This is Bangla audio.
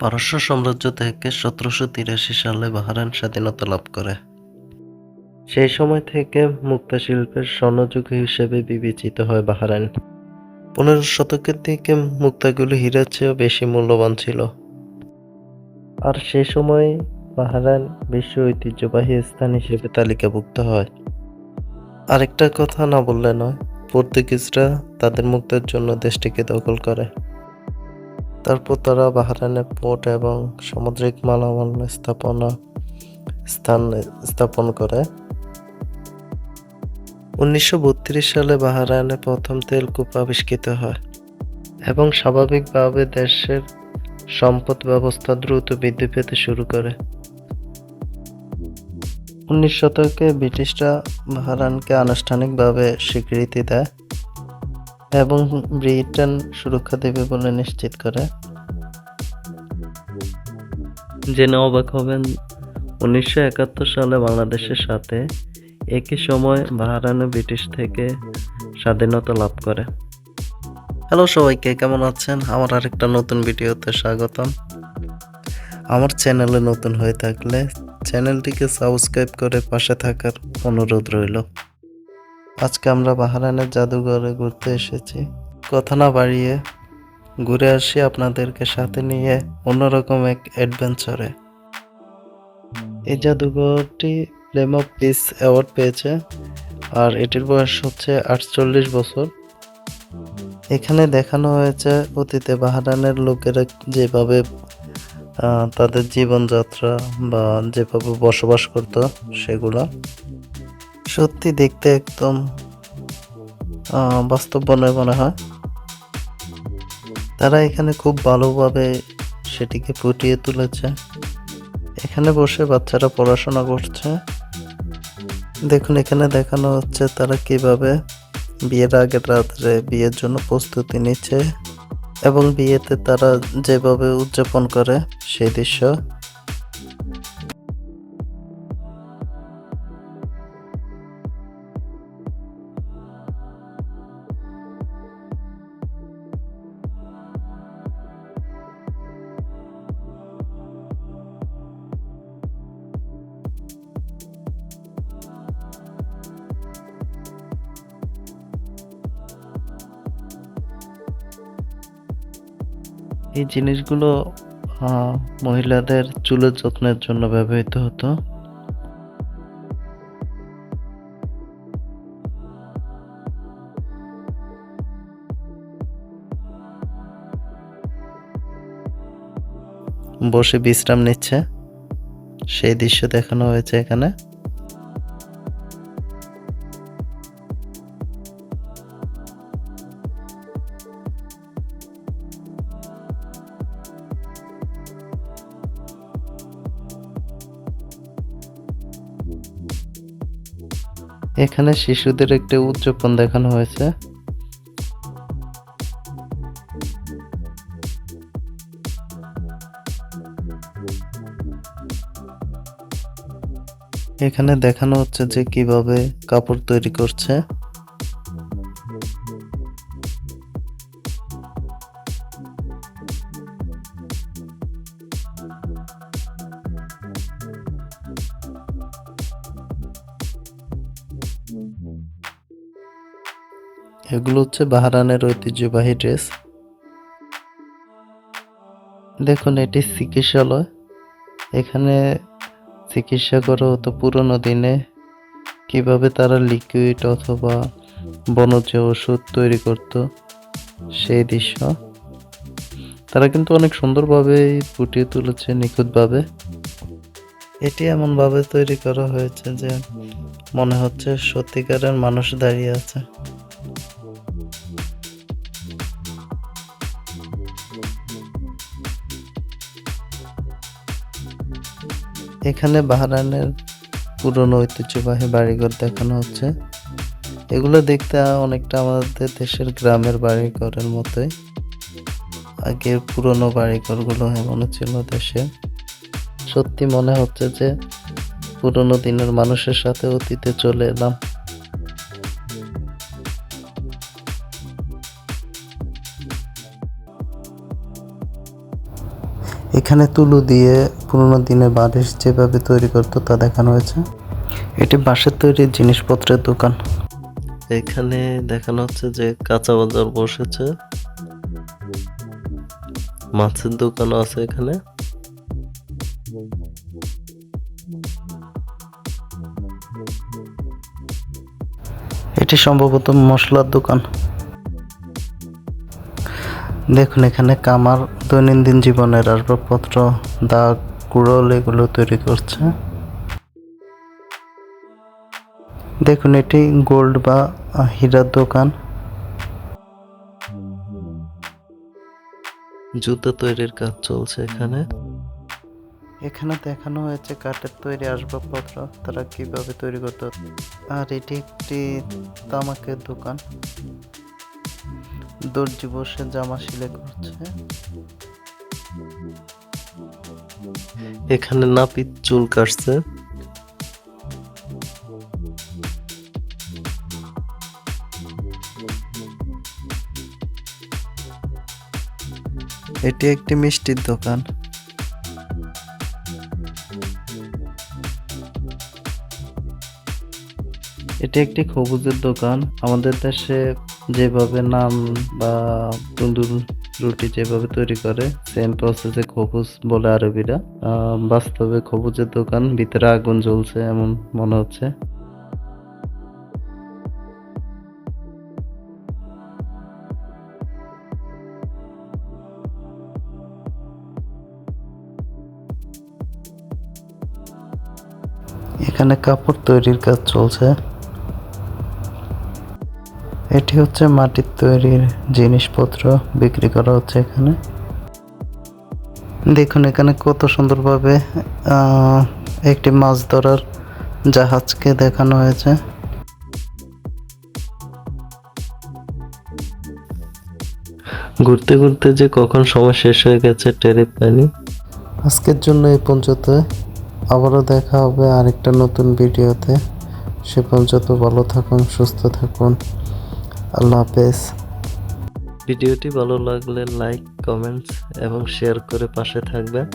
পারস্য সাম্রাজ্য থেকে সতেরোশো তিরাশি সালে বাহরাইন স্বাধীনতা লাভ করে। সেই সময় থেকে মুক্তা শিল্পের স্বর্ণযুগ হিসেবে বিবেচিত হয় বাহরাইন। পনেরো শতকের দিকে মুক্তাগুলো হীরার চেয়েও বেশি মূল্যবান ছিল। আর সে সময় বাহরাইন বিশ্ব ঐতিহ্যবাহী স্থান হিসেবে তালিকাভুক্ত হয়। আরেকটা কথা না বললে নয়, পর্তুগিজরা তাদের মুক্তার জন্য দেশটিকে দখল করে। তারপর তারা বাহরাইনে পোর্ট এবং সামুদ্রিক মালামাল স্থাপনা স্থান স্থাপন করে। উনিশশো সালে বাহরাইনে প্রথম তেলকূপ আবিষ্কৃত হয় এবং স্বাভাবিকভাবে দেশের সম্পদ ব্যবস্থা দ্রুত বৃদ্ধি পেতে শুরু করে। উনিশ শতকে ব্রিটিশরা বাহরাইনকে আনুষ্ঠানিকভাবে স্বীকৃতি দেয়। এবং ব্রিটেন সুরক্ষা দেবে বলে নিশ্চিত করে। জেনে অবাক হবেন উনিশশো একাত্তর সালে বাংলাদেশের সাথে একই সময় বাহরাইনও ব্রিটিশ থেকে স্বাধীনতা লাভ করে। হ্যালো সবাইকে কেমন আছেন? আমার আরেকটা নতুন ভিডিওতে স্বাগতম। আমার চ্যানেলে নতুন হয়ে থাকলে চ্যানেলটিকে সাবস্ক্রাইব করে পাশে থাকার অনুরোধ রইল। আজকে আমরা বাহারানের জাদুঘরে ঘুরতে এসেছি। কথা না বাড়িয়ে ঘুরে আসি আপনাদেরকে সাথে নিয়ে অন্যরকম এক অ্যাডভেঞ্চারে এই জাদুঘরটি ফ্লেম অফ পিস অ্যাওয়ার্ড পেয়েছে আর এটির বয়স হচ্ছে আটচল্লিশ বছর। এখানে দেখানো হয়েছে অতীতে বাহারানের লোকেরা যেভাবে তাদের জীবনযাত্রা বা যেভাবে বসবাস করত সেগুলা। সত্যি দেখতে একদম বাস্তব মনে মনে হয়। তারা এখানে খুব ভালোভাবে সেটিকে ফুটিয়ে তুলেছে। এখানে বসে বাচ্চারা পড়াশোনা করছে। দেখুন, এখানে দেখানো হচ্ছে তারা কীভাবে বিয়ের আগের রাত্রে বিয়ের জন্য প্রস্তুতি নিচ্ছে এবং বিয়েতে তারা যেভাবে উদযাপন করে সেই দৃশ্য। এই জিনিসগুলো মহিলাদের চুলের যত্নের জন্য ব্যবহৃত হতো। বসে বিশ্রাম নিচ্ছে। সেই দৃশ্য দেখানো হয়েছে এখানে। এখানে শিশুদের একটি উদযাপন দেখানো হয়েছে। এখানে দেখানো হচ্ছে যে কীভাবে কাপড় তৈরি করছে। এগুলো হচ্ছে বাহারানের ঐতিহ্যবাহী ড্রেস। দেখুন, এটি চিকিৎসালয়। এখানে চিকিৎসা করা হতো পুরোনো দিনে কীভাবে তারা লিকুইড অথবা বনজ ওষুধ তৈরি করত, সেই দৃশ্য। তারা কিন্তু অনেক সুন্দরভাবে ফুটিয়ে তুলেছে নিখুঁতভাবে। এটি এমনভাবে তৈরি করা হয়েছে যে মনে হচ্ছে সত্যিকারের মানুষ দাঁড়িয়ে আছে। এখানে বাহারানের পুরনো ঐতিহ্যবাহী বাড়িঘর দেখানো হচ্ছে। এগুলো দেখতে অনেকটা আমাদের দেশের গ্রামের বাড়িঘরের মতোই। আগের পুরনো বাড়িঘরগুলো এমন ছিল দেশে। সত্যি মনে হচ্ছে যে পুরনো দিনের মানুষের সাথে অতীতে চলে এলাম। এখানে তুলো দিয়ে পুরোনো দিনে বালিশ যেভাবে তৈরি করতো তা দেখানো হয়েছে। এটি বাঁশের তৈরি জিনিসপত্রের দোকান। এখানে দেখানো হচ্ছে যে কাঁচা বাজার বসেছে। মাছের দোকানও আছে এখানে। এটি সম্ভবত মশলার দোকান। দেখুন, এখানে কামার দৈনন্দিন জীবনের আসবাবপত্র, দাগ, কুড়োল এগুলো তৈরি করছে। দেখুন, এটি গোল্ড বা হীরার দোকান। জুতো তৈরির কাজ চলছে এখানে। এখানে দেখানো হয়েছে কাঠের তৈরি আসবাবপত্র, তারা কীভাবে তৈরি করতে আর এটি একটি তামাকের দোকান। দর্জি বসে জামা সিলাই করছে। এখানে নাপিত চুল কাটছে। এটি একটি মিষ্টির দোকান। এটি একটি খবুজের দোকান। আমাদের দেশে যেভাবে নাম বা তন্দুর রুটি যেভাবে তৈরি করে সেম প্রসেসে খবুজ বলে আরবিরা। বাস্তবে খবুজের দোকান, ভিতরে আগুন জ্বলছে এমন মনে হচ্ছে। এখানে কাপড় তৈরির কাজ চলছে। এটি হচ্ছে মাটির তৈরির জিনিসপত্র বিক্রি করা হচ্ছে এখানে। দেখুন এখানে কত সুন্দরভাবে আহ, একটি মাছ ধরার জাহাজকে দেখানো হয়েছে। ঘুরতে ঘুরতে যে কখন সময় শেষ হয়ে গেছে টেরে পাইনি। আজকের জন্য এই পর্যন্ত আবারও দেখা হবে আরেকটা নতুন ভিডিওতে। সে পর্যন্ত ভালো থাকুন সুস্থ থাকুন। আল্লাহ হাফেজ। ভিডিওটি ভালো লাগলে লাইক কমেন্টস এবং শেয়ার করে পাশে থাকবেন।